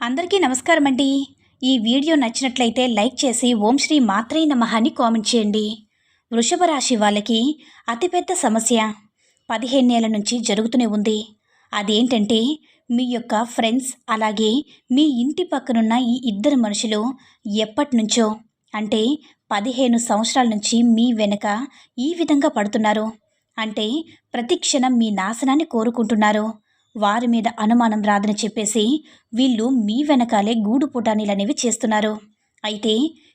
అందరికీ నమస్కారం అండి. ఈ వీడియో నచ్చినట్లయితే లైక్ చేసి ఓం శ్రీ మాత్రే నమః అని కామెంట్ చేయండి. వృషభ రాశి వాళ్ళకి అతిపెద్ద సమస్య పదిహేనేళ్ళ నుంచి జరుగుతూనే ఉంది. అదేంటంటే మీ యొక్క ఫ్రెండ్స్ అలాగే మీ ఇంటి పక్కనున్న ఈ ఇద్దరు మనుషులు ఎప్పటి నుంచో అంటే పదిహేను సంవత్సరాల నుంచి మీ వెనుక ఈ విధంగా పడుతున్నారు. అంటే ప్రతి క్షణం మీ నాశనాన్ని కోరుకుంటున్నారు. వారి మీద అనుమానం రాదని చెప్పేసి వీళ్ళు మీ వెనకాలే గూడు పుటానీలనేవి చేస్తున్నారు. అయితే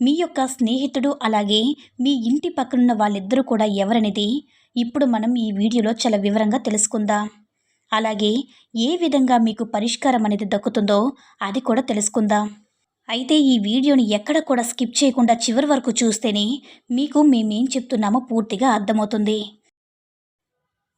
మీ యొక్క స్నేహితుడు అలాగే మీ ఇంటి పక్కనున్న వాళ్ళిద్దరూ కూడా ఎవరనేది ఇప్పుడు మనం ఈ వీడియోలో చాలా వివరంగా తెలుసుకుందాం. అలాగే ఏ విధంగా మీకు పరిష్కారం అనేది దక్కుతుందో అది కూడా తెలుసుకుందాం. అయితే ఈ వీడియోని ఎక్కడ కూడా స్కిప్ చేయకుండా చివరి వరకు చూస్తేనే మీకు మేమేం చెప్తున్నామో పూర్తిగా అర్థమవుతుంది.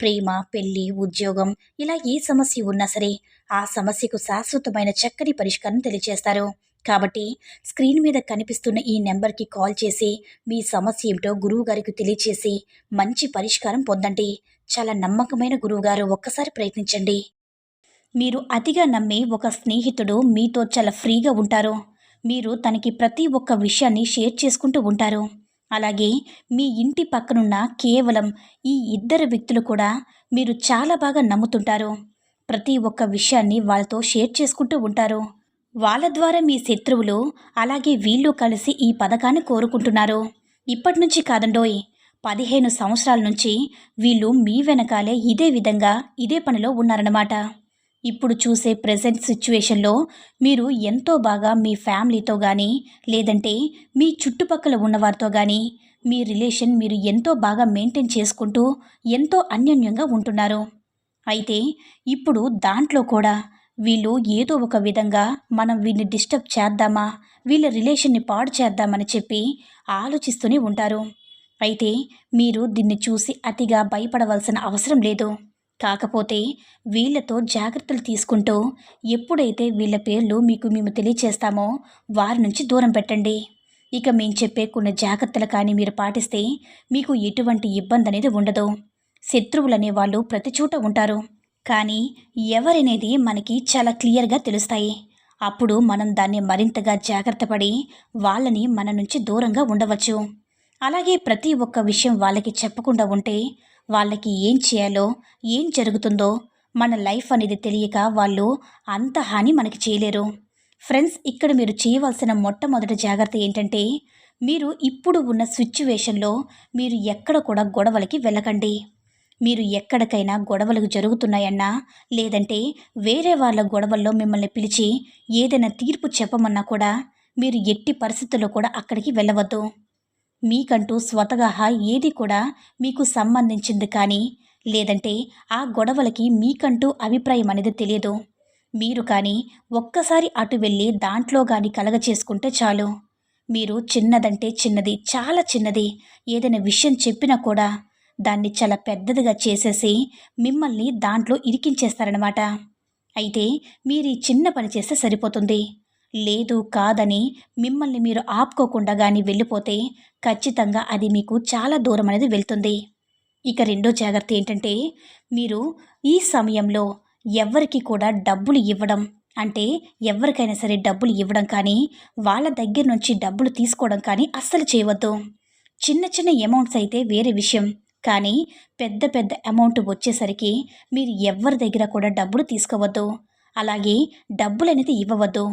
ప్రేమ పెళ్ళి ఉద్యోగం ఇలా ఏ సమస్య ఉన్నా సరే ఆ సమస్యకు శాశ్వతమైన చక్కని పరిష్కారం తెలియజేస్తారు కాబట్టి స్క్రీన్ మీద కనిపిస్తున్న ఈ నెంబర్కి కాల్ చేసి మీ సమస్య ఏమిటో గురువు గారికి తెలియచేసి మంచి పరిష్కారం పొందండి. చాలా నమ్మకమైన గురువుగారు ఒక్కసారి ప్రయత్నించండి. మీరు అతిగా నమ్మి ఒక స్నేహితుడు మీతో చాలా ఫ్రీగా ఉంటారు. మీరు తనకి ప్రతి ఒక్క విషయాన్ని షేర్ చేసుకుంటూ ఉంటారు. అలాగే మీ ఇంటి పక్కనున్న కేవలం ఈ ఇద్దరు వ్యక్తులు కూడా మీరు చాలా బాగా నమ్ముతుంటారు. ప్రతి ఒక్క విషయాన్ని వాళ్ళతో షేర్ చేసుకుంటూ ఉంటారు. వాళ్ళ ద్వారా మీ శత్రువులు అలాగే వీళ్ళు కలిసి ఈ పథకాన్ని కోరుకుంటున్నారు. ఇప్పటి నుంచి కాదండోయ్ పదిహేను సంవత్సరాల నుంచి వీళ్ళు మీ వెనకాలే ఇదే విధంగా ఇదే పనిలో ఉన్నారన్నమాట. ఇప్పుడు చూసే ప్రజెంట్ సిచ్యువేషన్లో మీరు ఎంతో బాగా మీ ఫ్యామిలీతో కానీ లేదంటే మీ చుట్టుపక్కల ఉన్నవారితో కానీ మీ రిలేషన్ మీరు ఎంతో బాగా మెయింటైన్ చేసుకుంటూ ఎంతో అన్యోన్యంగా ఉంటున్నారు. అయితే ఇప్పుడు దాంట్లో కూడా వీళ్ళు ఏదో ఒక విధంగా మనం వీళ్ళని డిస్టర్బ్ చేద్దామా వీళ్ళ రిలేషన్ని పాడు చేద్దామని చెప్పి ఆలోచిస్తూనే ఉంటారు. అయితే మీరు దీన్ని చూసి అతిగా భయపడవలసిన అవసరం లేదు. కాకపోతే వీళ్ళతో జాగ్రత్తలు తీసుకుంటూ ఎప్పుడైతే వీళ్ళ పేర్లు మీకు మేము తెలియచేస్తామో వారి నుంచి దూరం పెట్టండి. ఇక మేము చెప్పే కొన్ని జాగ్రత్తలు కానీ మీరు పాటిస్తే మీకు ఎటువంటి ఇబ్బంది అనేది ఉండదు. శత్రువులు అనేవాళ్ళు ప్రతి చోట ఉంటారు. కానీ ఎవరనేది మనకి చాలా క్లియర్గా తెలుస్తాయి. అప్పుడు మనం దాన్ని మరింతగా జాగ్రత్త పడి వాళ్ళని మన నుంచి దూరంగా ఉండవచ్చు. అలాగే ప్రతి ఒక్క విషయం వాళ్ళకి చెప్పకుండా ఉంటే వాళ్ళకి ఏం చేయాలో ఏం జరుగుతుందో మన లైఫ్ అనేది తెలియక వాళ్ళు అంత హాని మనకి చేయలేరు. ఫ్రెండ్స్ ఇక్కడ మీరు చేయవలసిన మొట్టమొదటి జాగ్రత్త ఏంటంటే మీరు ఇప్పుడు ఉన్న సిచ్యువేషన్లో మీరు ఎక్కడ కూడా గొడవలకి వెళ్ళకండి. మీరు ఎక్కడికైనా గొడవలు జరుగుతున్నాయన్నా లేదంటే వేరే వాళ్ళ గొడవల్లో మిమ్మల్ని పిలిచి ఏదైనా తీర్పు చెప్పమన్నా కూడా మీరు ఎట్టి పరిస్థితుల్లో కూడా అక్కడికి వెళ్ళవద్దు. మీకంటూ స్వతగాహా ఏది కూడా మీకు సంబంధించింది కానీ లేదంటే ఆ గొడవలకి మీకంటూ అభిప్రాయం అనేది తెలియదు. మీరు కానీ ఒక్కసారి అటు వెళ్ళి దాంట్లో కానీ కలగ చేసుకుంటే చాలు. మీరు చిన్నదంటే చిన్నది చాలా చిన్నది ఏదైనా విషయం చెప్పినా కూడా దాన్ని చాలా పెద్దదిగా చేసేసి మిమ్మల్ని దాంట్లో ఇరికించేస్తారనమాట అయితే మీరు ఈ చిన్న పని చేస్తే సరిపోతుంది. లేదు కాదని మిమ్మల్ని మీరు ఆపుకోకుండా కానీ వెళ్ళిపోతే ఖచ్చితంగా అది మీకు చాలా దూరం అనేది వెళ్తుంది. ఇక రెండో జాగ్రత్త ఏంటంటే మీరు ఈ సమయంలో ఎవరికి కూడా డబ్బులు ఇవ్వడం. అంటే ఎవరికైనా సరే డబ్బులు ఇవ్వడం కానీ వాళ్ళ దగ్గర నుంచి డబ్బులు తీసుకోవడం కానీ అస్సలు చేయవద్దు. చిన్న చిన్న అమౌంట్స్ అయితే వేరే విషయం. కానీ పెద్ద పెద్ద అమౌంట్ వచ్చేసరికి మీరు ఎవరి దగ్గర కూడా డబ్బులు తీసుకోవద్దు. అలాగే డబ్బులు అనేది ఇవ్వవద్దు.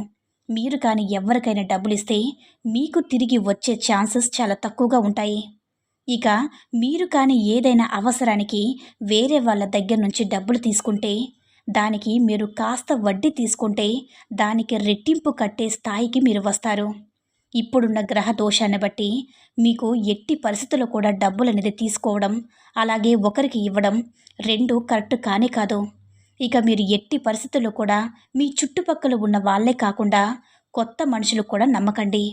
మీరు కానీ ఎవరికైనా డబ్బులు ఇస్తే మీకు తిరిగి వచ్చే ఛాన్సెస్ చాలా తక్కువగా ఉంటాయి. ఇక మీరు కానీ ఏదైనా అవసరానికి వేరే వాళ్ళ దగ్గర నుంచి డబ్బులు తీసుకుంటే దానికి మీరు కాస్త వడ్డీ తీసుకుంటే దానికి రెట్టింపు కట్టే స్థాయికి మీరు వస్తారు. ఇప్పుడున్న గ్రహ దోషాన్ని బట్టి మీకు ఎట్టి పరిస్థితుల్లో కూడా డబ్బులు అనేది తీసుకోవడం అలాగే ఒకరికి ఇవ్వడం రెండు కరెక్ట్ కానే కాదు. ఇక మీరు ఎట్టి పరిస్థితుల్లో కూడా మీ చుట్టుపక్కల ఉన్న వాళ్ళే కాకుండా కొత్త మనుషులు కూడా నమ్మకండి.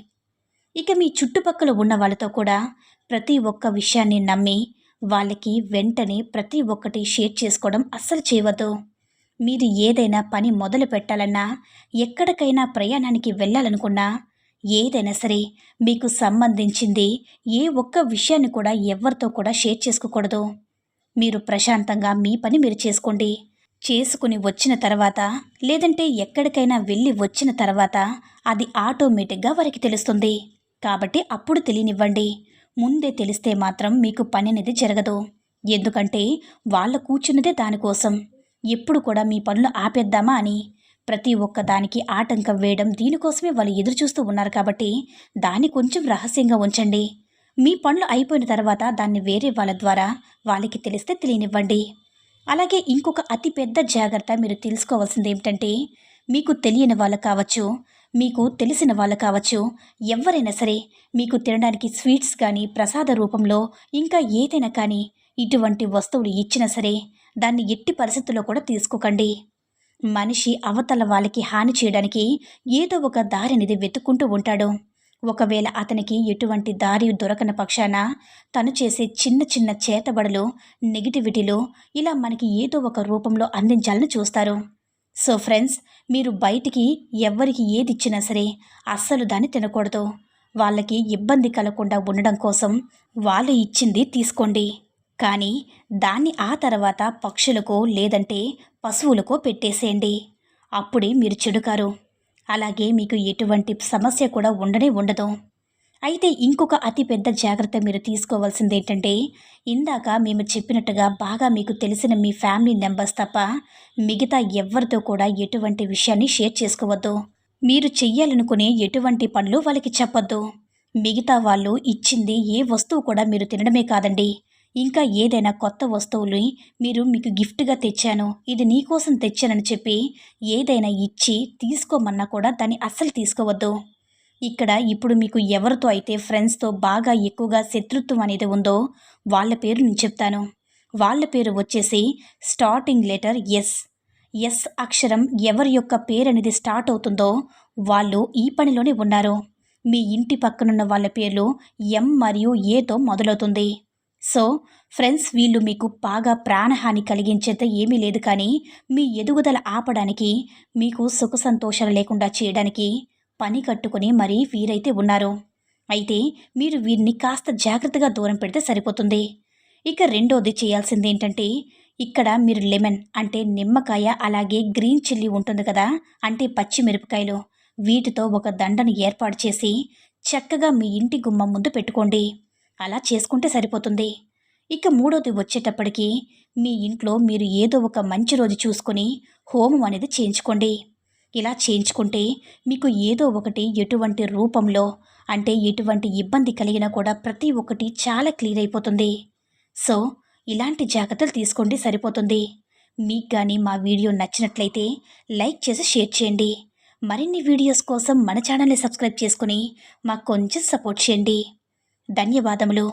ఇక మీ చుట్టుపక్కల ఉన్న వాళ్ళతో కూడా ప్రతి ఒక్క విషయాన్ని నమ్మి వాళ్ళకి వెంటనే ప్రతి ఒక్కటి షేర్ చేసుకోవడం అస్సలు చేయవద్దు. మీరు ఏదైనా పని మొదలు పెట్టాలన్నా ఎక్కడికైనా ప్రయాణానికి వెళ్ళాలనుకున్నా ఏదైనా సరే మీకు సంబంధించింది ఏ ఒక్క విషయాన్ని కూడా ఎవరితో కూడా షేర్ చేసుకోకూడదు. మీరు ప్రశాంతంగా మీ పని మీరు చేసుకోండి. చేసుకుని వచ్చిన తర్వాత లేదంటే ఎక్కడికైనా వెళ్ళి వచ్చిన తర్వాత అది ఆటోమేటిక్గా వారికి తెలుస్తుంది. కాబట్టి అప్పుడు తెలియనివ్వండి. ముందే తెలిస్తే మాత్రం మీకు పని అనేది జరగదు. ఎందుకంటే వాళ్ళ కూర్చున్నదే దానికోసం. ఎప్పుడు కూడా మీ పనులు ఆపేద్దామా అని. ప్రతి ఒక్క దానికి ఆటంకం వేయడం దీనికోసమే వాళ్ళు ఎదురు చూస్తూ ఉన్నారు కాబట్టి దాన్ని కొంచెం రహస్యంగా ఉంచండి. మీ పనులు అయిపోయిన తర్వాత దాన్ని వేరే వాళ్ళ ద్వారా వాళ్ళకి తెలిస్తే తెలియనివ్వండి. అలాగే ఇంకొక అతిపెద్ద జాగ్రత్త మీరు తెలుసుకోవాల్సింది ఏమిటంటే మీకు తెలియని వాళ్ళు కావచ్చు మీకు తెలిసిన వాళ్ళు కావచ్చు ఎవరైనా సరే మీకు తినడానికి స్వీట్స్ కానీ ప్రసాద రూపంలో ఇంకా ఏదైనా కానీ ఇటువంటి వస్తువులు ఇచ్చినా సరే దాన్ని ఎట్టి పరిస్థితుల్లో కూడా తీసుకోకండి. మనిషి అవతల వాళ్ళకి హాని చేయడానికి ఏదో ఒక దారి అనేది వెతుక్కుంటూ ఉంటాడు. ఒకవేళ అతనికి ఎటువంటి దారి దొరకని పక్షాన తను చేసే చిన్న చిన్న చేతబడులు నెగిటివిటీలు ఇలా మనకి ఏదో ఒక రూపంలో అందించాలని చూస్తారు. సో ఫ్రెండ్స్ మీరు బయటికి ఎవ్వరికి ఏది ఇచ్చినా సరే అస్సలు దాన్ని తినకూడదు. వాళ్ళకి ఇబ్బంది కలగకుండా ఉండడం కోసం వాళ్ళు ఇచ్చింది తీసుకోండి. కానీ దాన్ని ఆ తర్వాత పక్షులకో లేదంటే పశువులకో పెట్టేసేయండి. అప్పుడే మీరు చెడుకారు. అలాగే మీకు ఎటువంటి సమస్య కూడా ఉండనే ఉండదు. అయితే ఇంకొక అతిపెద్ద జాగ్రత్త మీరు తీసుకోవాల్సింది ఏంటంటే ఇందాక మేము చెప్పినట్టుగా బాగా మీకు తెలిసిన మీ ఫ్యామిలీ మెంబర్స్ తప్ప మిగతా ఎవరితో కూడా ఎటువంటి విషయాన్ని షేర్ చేసుకోవద్దు. మీరు చెయ్యాలనుకునే ఎటువంటి పనులు వాళ్ళకి చెప్పొద్దు. మిగతా వాళ్ళు ఇచ్చింది ఏ వస్తువు కూడా మీరు తినడమే కాదండి. ఇంకా ఏదైనా కొత్త వస్తువుని మీరు మీకు గిఫ్ట్గా తెచ్చాను ఇది నీకోసం తెచ్చానని చెప్పి ఏదైనా ఇచ్చి తీసుకోమన్నా కూడా దాన్ని అస్సలు తీసుకోవద్దు. ఇక్కడ ఇప్పుడు మీకు ఎవరితో అయితే ఫ్రెండ్స్తో బాగా ఎక్కువగా శత్రుత్వం అనేది ఉందో వాళ్ళ పేరు నేను చెప్తాను. వాళ్ళ పేరు వచ్చేసి స్టార్టింగ్ లెటర్ ఎస్. ఎస్ అక్షరం ఎవరి యొక్క పేరు అనేది స్టార్ట్ అవుతుందో వాళ్ళు ఈ పనిలోనే ఉన్నారు. మీ ఇంటి పక్కనున్న వాళ్ళ పేర్లు ఎం మరియు ఏతో మొదలవుతుంది. సో ఫ్రెండ్స్ వీళ్ళు మీకు బాగా ప్రాణహాని కలిగించేంత ఏమీ లేదు కానీ మీ ఎదుగుదల ఆపడానికి మీకు సుఖ సంతోషాలు లేకుండా చేయడానికి పని కట్టుకుని మరీ వీరైతే ఉన్నారు. అయితే మీరు వీరిని కాస్త జాగ్రత్తగా దూరం పెడితే సరిపోతుంది. ఇక రెండోది చేయాల్సింది ఏంటంటే ఇక్కడ మీరు లెమన్ అంటే నిమ్మకాయ అలాగే గ్రీన్ చిల్లీ ఉంటుంది కదా అంటే పచ్చిమిరపకాయలు వీటితో ఒక దండను ఏర్పాటు చేసి చక్కగా మీ ఇంటి గుమ్మం ముందు పెట్టుకోండి. అలా చేసుకుంటే సరిపోతుంది. ఇక మూడోది వచ్చేటప్పటికి మీ ఇంట్లో మీరు ఏదో ఒక మంచి రోజు చూసుకొని హోమం అనేది చేయించుకోండి. ఇలా చేయించుకుంటే మీకు ఏదో ఒకటి ఎటువంటి రూపంలో అంటే ఎటువంటి ఇబ్బంది కలిగినా కూడా ప్రతి ఒక్కటి చాలా క్లియర్ అయిపోతుంది. సో ఇలాంటి జాగ్రత్తలు తీసుకోండి సరిపోతుంది. మీకు కానీ మా వీడియో నచ్చినట్లయితే లైక్ చేసి షేర్ చేయండి. మరిన్ని వీడియోస్ కోసం మన ఛానల్ని సబ్స్క్రైబ్ చేసుకుని మాకు కొంచెం సపోర్ట్ చేయండి. ధన్యవాదములు.